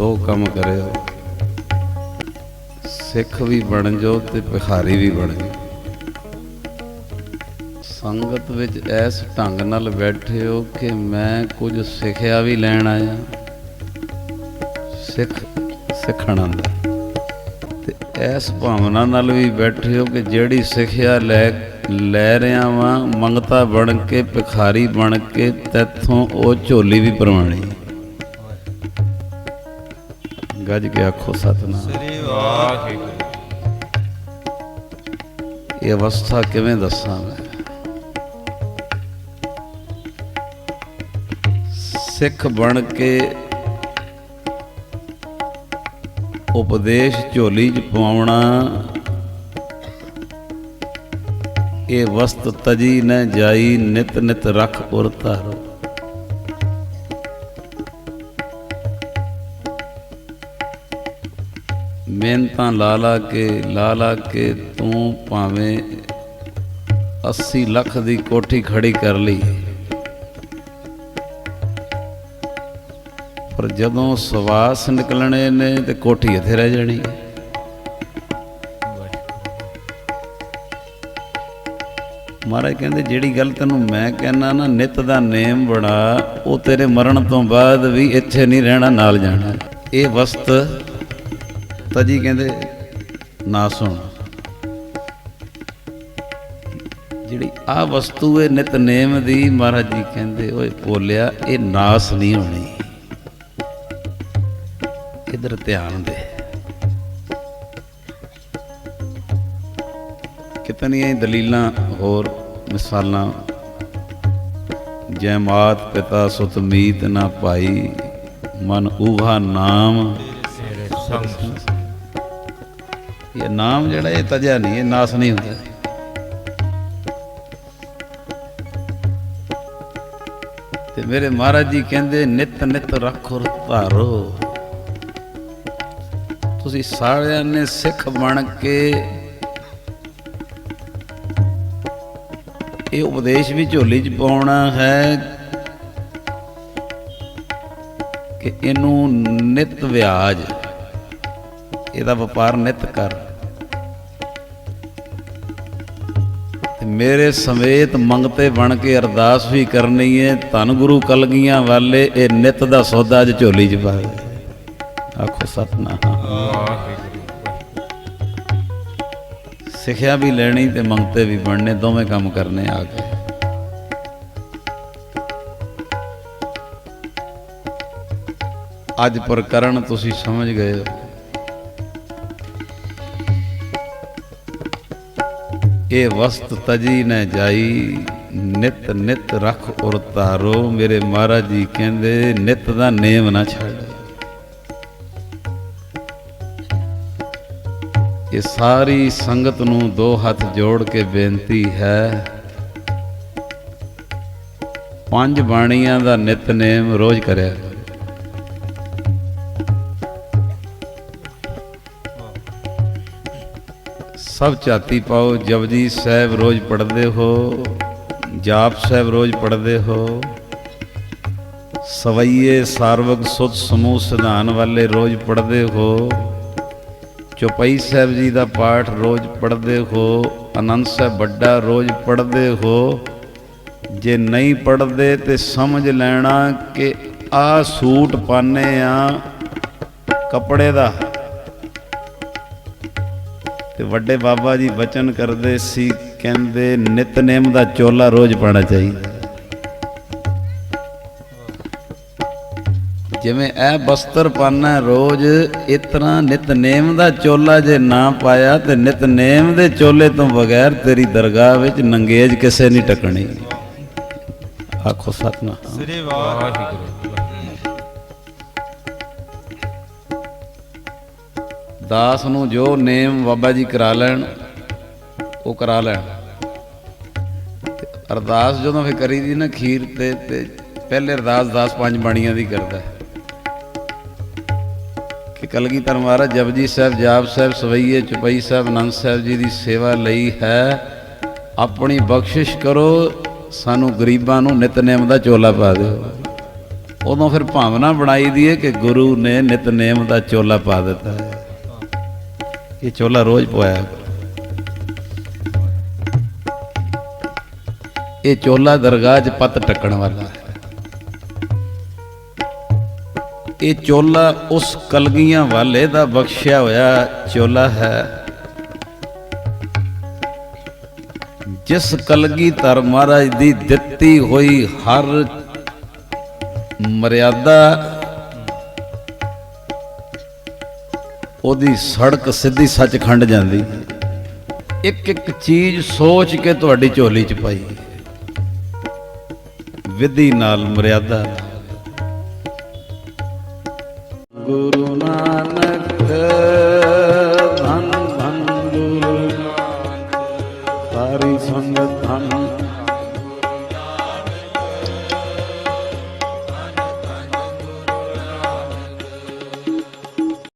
ਦੋ ਕੰਮ ਕਰਿਓ। ਸਿੱਖ ਵੀ ਬਣ ਜਾਓ ਤੇ ਭਿਖਾਰੀ ਵੀ ਬਣ ਜਾਓ। ਸੰਗਤ ਵਿੱਚ ਇਸ ਢੰਗ ਨਾਲ ਬੈਠੇ ਹੋ ਕਿ ਮੈਂ ਕੁਝ ਸਿੱਖਿਆ ਵੀ ਲੈਣ ਆਇਆ। ਸਿੱਖ, ਸਿੱਖਣ ਦਾ ਤੇ ਇਸ ਭਾਵਨਾ ਨਾਲ ਵੀ ਬੈਠੇ ਹੋ ਕਿ ਜਿਹੜੀ ਸਿੱਖਿਆ ਲੈ ਲੈ ਰਿਆ ਵਾਂ, ਮੰਗਤਾ ਬਣ ਕੇ, ਭਿਖਾਰੀ ਬਣ ਕੇ, ਤੈਥੋਂ ਉਹ ਝੋਲੀ ਵੀ ਪਰਵਾਣੀ। ਗੱਜ ਕੇ ਆਖੋ ਸਤਨਾਮ ਸ੍ਰੀ ਵਾਹਿਗੁਰੂ ਇਹ ਅਵਸਥਾ ਕਿਵੇਂ ਦੱਸਾਂ ਮੈਂ ਸਿੱਖ ਬਣ ਕੇ ਉਪਦੇਸ਼ ਝੋਲੀ 'ਚ ਪਾਉਣਾ ਇਹ ਵਸਤ ਤਜੀ ਨ ਜਾਈ ਨਿਤ ਨਿਤ ਰਖ ਉਰ ਧਾਰੋ ਮਿਹਨਤਾਂ ਲਾ ਲਾ ਕੇ, ਲਾ ਲਾ ਕੇ ਤੂੰ ਭਾਵੇਂ 80 ਲੱਖ ਦੀ ਕੋਠੀ ਖੜੀ ਕਰ ਲਈ। ਪਰ ਜਦੋਂ ਸਵਾਸ ਨਿਕਲਣੇ ਨੇ ਤੇ ਕੋਠੀ ਇੱਥੇ ਰਹਿ ਜਾਣੀ। ਮਹਾਰਾਜ ਕਹਿੰਦੇ, ਜਿਹੜੀ ਗੱਲ ਤੈਨੂੰ ਮੈਂ ਕਹਿਣਾ ਨਾ, ਨਿਤ ਦਾ ਨੇਮ ਬਣਾ, ਉਹ ਤੇਰੇ ਮਰਨ ਤੋਂ ਬਾਅਦ ਵੀ ਇੱਥੇ ਨਹੀਂ ਰਹਿਣਾ, ਨਾਲ ਜਾਣਾ। ਇਹ ਵਸਤ ਤਜੀ ਕਹਿੰਦੇ, ਨਾ ਸੁਣ। ਜਿਹੜੀ ਆ ਵਸਤੂ ਹੈ ਨਿਤਨੇਮ ਦੀ ਮਹਾਰਾਜ ਜੀ ਕਹਿੰਦੇ, ਓਏ ਬੋਲਿਆ, ਇਹ ਨਾਸ ਨਹੀਂ ਹੋਣੀ। ਇਧਰ ਧਿਆਨ ਦੇ। ਕਿਤਨੀਆਂ ਦਲੀਲਾਂ, ਹੋਰ ਮਿਸਾਲਾਂ। ਜੈਮਾਤ ਪਿਤਾ ਸੁਤ ਮੀਤ ਨਾ ਭਾਈ ਮਨ ਊਹਾ ਨਾਮ। ਤੇਰੇ ਸੰਗ ਇਹ ਨਾਮ ਜਿਹੜਾ, ਇਹ ਤਜਾ ਨਹੀਂ, ਇਹ ਨਾਸ ਨਹੀਂ ਹੁੰਦਾ। ਤੇ ਮੇਰੇ ਮਹਾਰਾਜ ਜੀ ਕਹਿੰਦੇ, ਨਿਤ ਨਿਤ ਰੱਖੋ ਧਾਰੋ। ਤੁਸੀਂ ਸਾਰਿਆਂ ਨੇ ਸਿੱਖ ਬਣ ਕੇ ਇਹ ਉਪਦੇਸ਼ ਵੀ ਝੋਲੀ 'ਚ ਪਾਉਣਾ ਹੈ ਕਿ ਇਹਨੂੰ ਨਿਤ ਵਿਆਜ, ਇਹਦਾ ਵਪਾਰ ਨਿਤ ਕਰ। ਮੇਰੇ ਸਮੇਤ ਮੰਗਤੇ ਬਣ ਕੇ ਅਰਦਾਸ ਵੀ ਕਰਨੀ ਏ। ਧੰਨ ਗੁਰੂ ਕਲਗੀਆਂ ਵਾਲੇ, ਇਹ ਨਿਤ ਦਾ ਸੌਦਾ ਅੱਜ ਝੋਲੀ 'ਚ ਪਾ ਆਖੋ ਸਤਨਾਮ। ਸਿੱਖਿਆ ਵੀ ਲੈਣੀ ਤੇ ਮੰਗਤੇ ਵੀ ਬਣਨੇ, ਦੋਵੇਂ ਕੰਮ ਕਰਨੇ ਆ ਕੇ। ਅੱਜ ਪ੍ਰਕਰਨ ਤੁਸੀਂ ਸਮਝ ਗਏ ਹੋ। ਇਹ ਵਸਤ ਤਜੀ ਨਾ ਜਾਈ, ਨਿਤ ਨਿਤ ਰਖ ਉਰ ਤਾਰੋ ਮੇਰੇ ਮਹਾਰਾਜ ਜੀ ਕਹਿੰਦੇ, ਨਿਤ ਦਾ ਨੇਮ ਨਾ ਛੱਡ। ਇਹ ਸਾਰੀ ਸੰਗਤ ਨੂੰ ਦੋ ਹੱਥ ਜੋੜ ਕੇ ਬੇਨਤੀ ਹੈ। ਪੰਜ ਬਾਣੀਆਂ ਦਾ ਨਿਤਨੇਮ ਰੋਜ਼ ਕਰਿਆ ਸਭ ਝਾਤੀ ਪਾਓ, ਜਪਜੀ ਸਾਹਿਬ ਰੋਜ਼ ਪੜ੍ਹਦੇ ਹੋ, ਜਾਪ ਸਾਹਿਬ ਰੋਜ਼ ਪੜ੍ਹਦੇ ਹੋ। ਸਵਈਏ ਸਾਰਵਕ ਸੁਧ ਸਮੂਹ ਸਿਧਾਨ ਵਾਲੇ ਰੋਜ਼ ਪੜ੍ਹਦੇ ਹੋ। ਚੌਪਈ ਸਾਹਿਬ ਜੀ ਦਾ ਪਾਠ ਰੋਜ਼ ਪੜ੍ਹਦੇ ਹੋ ਆਨੰਦ ਸਾਹਿਬ ਵੱਡਾ ਰੋਜ਼ ਪੜ੍ਹਦੇ ਹੋ। ਜੇ ਨਹੀਂ ਪੜ੍ਹਦੇ ਤੇ ਸਮਝ ਲੈਣਾ ਕਿ ਆ ਸੂਟ ਪਾਨੇ ਆ, ਕੱਪੜੇ ਦਾ ਤੇ ਵੱਡੇ ਬਾਬਾ ਜੀ ਵਚਨ ਕਰਦੇ ਸੀ, ਕਹਿੰਦੇ ਨਿਤਨੇਮ ਦਾ ਚੋਲਾ ਰੋਜ਼ ਪਾਣਾ ਚਾਹੀਦਾ। ਜਿਵੇਂ ਇਹ ਬਸਤਰ ਪਾਣਾ ਰੋਜ਼ ਇਤਨਾ ਨਿਤਨੇਮ ਦਾ ਚੋਲਾ ਜੇ ਨਾ ਪਾਇਆ ਤੇ ਨਿਤਨੇਮ ਦੇ ਚੋਲੇ ਤੋਂ ਬਗੈਰ ਤੇਰੀ ਦਰਗਾਹ ਵਿੱਚ ਨੰਗੇਜ ਕਿਸੇ ਨਹੀਂ ਟਕਣੀ। ਆਖੋ ਸਤਨਾਮ। ਸ੍ਰੀ ਵਾਹਿਗੁਰੂ। ਦਾਸ ਨੂੰ ਜੋ ਨੇਮ ਬਾਬਾ ਜੀ ਕਰਾ ਲੈਣ, ਉਹ ਕਰਾ ਲੈਣ। ਅਰਦਾਸ ਜਦੋਂ ਫੇ ਕਰੀਦੀ ਨਾ ਖੀਰ ਤੇ ਤੇ ਪਹਿਲੇ ਅਰਦਾਸ 10 ਪੰਜ ਬਾਣੀਆਂ ਦੀ ਕਰਦਾ। ਹੈ। ਕਿ ਕਲਗੀਧਰ ਮਹਾਰਾਜ, ਜਪਜੀ ਸਾਹਿਬ, ਜਾਪ ਸਾਹਿਬ, ਸਵਈਏ ਚੁਪਈ ਸਾਹਿਬ ਆਨੰਦ ਸਾਹਿਬ ਜੀ ਦੀ ਸੇਵਾ ਲਈ ਹੈ। ਆਪਣੀ ਬਖਸ਼ਿਸ਼ ਕਰੋ, ਸਾਨੂੰ ਗਰੀਬਾਂ ਨੂੰ ਨਿਤਨੇਮ ਦਾ ਚੋਲਾ ਪਾ ਦਿਓ। ਉਦੋਂ ਫਿਰ ਭਾਵਨਾ ਬਣਾਈ ਦੀ ਹੈ ਕਿ ਗੁਰੂ ਨੇ ਨਿਤਨੇਮ ਦਾ ਚੋਲਾ ਪਾ ਦਿੱਤਾ। ਹੈ ਇਹ ਚੋਲਾ ਰੋਜ਼ ਪਵਾਇਆ ਇਹ ਚੋਲਾ ਦਰਗਾਹ 'ਚ ਪੱਤ ਟੱਕਣ ਵਾਲਾ ਹੈ। ਇਹ ਚੋਲਾ ਉਸ ਕਲਗੀਆਂ ਵਾਲੇ ਦਾ ਬਖਸ਼ਿਆ ਹੋਇਆ ਚੋਲਾ ਹੈ, ਜਿਸ ਕਲਗੀ ਧਰ ਮਹਾਰਾਜ ਦੀ ਦਿੱਤੀ ਹੋਈ ਹਰ ਮਰਿਆਦਾ ਉਹਦੀ ਸੜਕ ਸਿੱਧੀ ਸੱਚਖੰਡ ਜਾਂਦੀ। ਇੱਕ ਇੱਕ ਚੀਜ਼ ਸੋਚ ਕੇ ਤੁਹਾਡੀ ਝੋਲੀ 'ਚ ਪਾਈ। ਵਿਧੀ ਨਾਲ ਮਰਿਆਦਾ। ਗੁਰੂ ਨਾਨਕ ਧਨ ਧਨ ਗੁਰੂ ਨਾਨਕ, ਸਾਰੀ ਸੰਗਤ